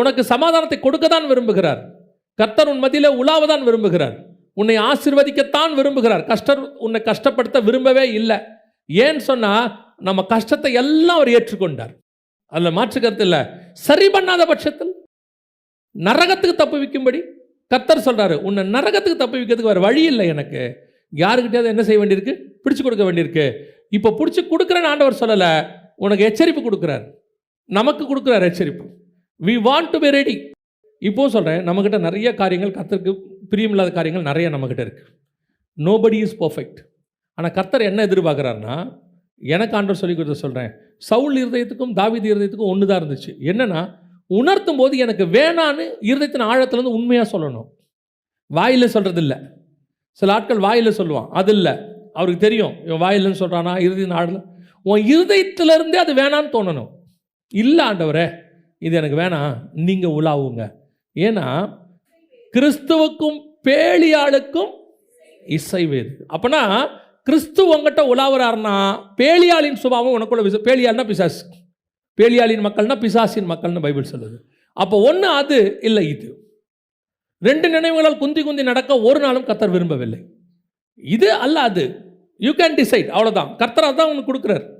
உனக்கு சமாதானத்தை கொடுக்க தான் விரும்புகிறார். கர்த்தர் உன் மத்தியில உலாவதான் விரும்புகிறார். உன்னை ஆசீர்வதிக்கத்தான் விரும்புகிறார். கஷ்டர் உன்னை கஷ்டப்படுத்த விரும்பவே இல்லை. ஏன்னு சொன்னால் நம்ம கஷ்டத்தை எல்லாம் அவர் ஏற்றுக்கொண்டார். அதில் மாற்று கருத்து இல்லை. சரி பண்ணாத பட்சத்தில் நரகத்துக்கு தப்பு வைக்கும்படி கர்த்தர் சொல்கிறாரு உன்னை நரகத்துக்கு தப்பு வைக்கிறதுக்கு வேறு வழி இல்லை எனக்கு. யாருக்கிட்டையாவது என்ன செய்ய வேண்டியிருக்கு? பிடிச்சு கொடுக்க வேண்டியிருக்கு. இப்போ பிடிச்சி கொடுக்குறேன்னு ஆண்டவர் சொல்லலை. உனக்கு எச்சரிப்பு கொடுக்குறார். நமக்கு கொடுக்குறார் எச்சரிப்பு. We want to be ready இப்போது சொல்கிறேன் நம்மக்கிட்ட நிறைய காரியங்கள் கர்த்தருக்கு பிரியமில்லாத காரியங்கள் நிறைய நம்மக்கிட்ட இருக்குது நோபடி இஸ் பர்ஃபெக்ட் ஆனால் கர்த்தர் என்ன எதிர்பார்க்குறாருன்னா எனக்கு ஆண்டவர் சொல்லி கொடுத்த சொல்கிறேன் சவுல் இருதயத்துக்கும் தாவித் இருதயத்துக்கும் ஒன்று தான் இருந்துச்சு. என்னென்னா உணர்த்தும் போது எனக்கு வேணான்னு இருதயத்தின் ஆழத்துலேருந்து உண்மையாக சொல்லணும். வாயில் சொல்கிறது இல்லை சில ஆட்கள் வாயில் சொல்லுவான் அது இல்லை. அவருக்கு தெரியும். இவன் வாயில்னு சொல்கிறானா இருதயத்தின் ஆழத்தில். உன் இருதயத்திலேருந்தே அது வேணான்னு தோணணும். இல்லை ஆண்டவரே இது எனக்கு வேணாம். நீங்கள் உலாவுங்க. ஏன்னா கிறிஸ்துவுக்கும் பேலியாளுக்கும் இசைவேது அப்போனா கிறிஸ்து உங்ககிட்ட உலாவுறாருன்னா பேலியாளின் சுபாவம் உனக்குள்ள விச பேலியாள்னா பேலியாளின் மக்கள்னா பிசாசின் மக்கள்னு பைபிள் சொல்லுது. அப்போ ஒன்று அது இல்லை இது. ரெண்டு நினைவுகளால் குந்தி குந்தி நடக்க ஒரு நாளும் கத்தர் விரும்பவில்லை. இது அல்ல அது. யூ கேன் டிசைட் அவ்வளோதான் கர்த்தர் தான் உனக்கு கொடுக்குறாரு.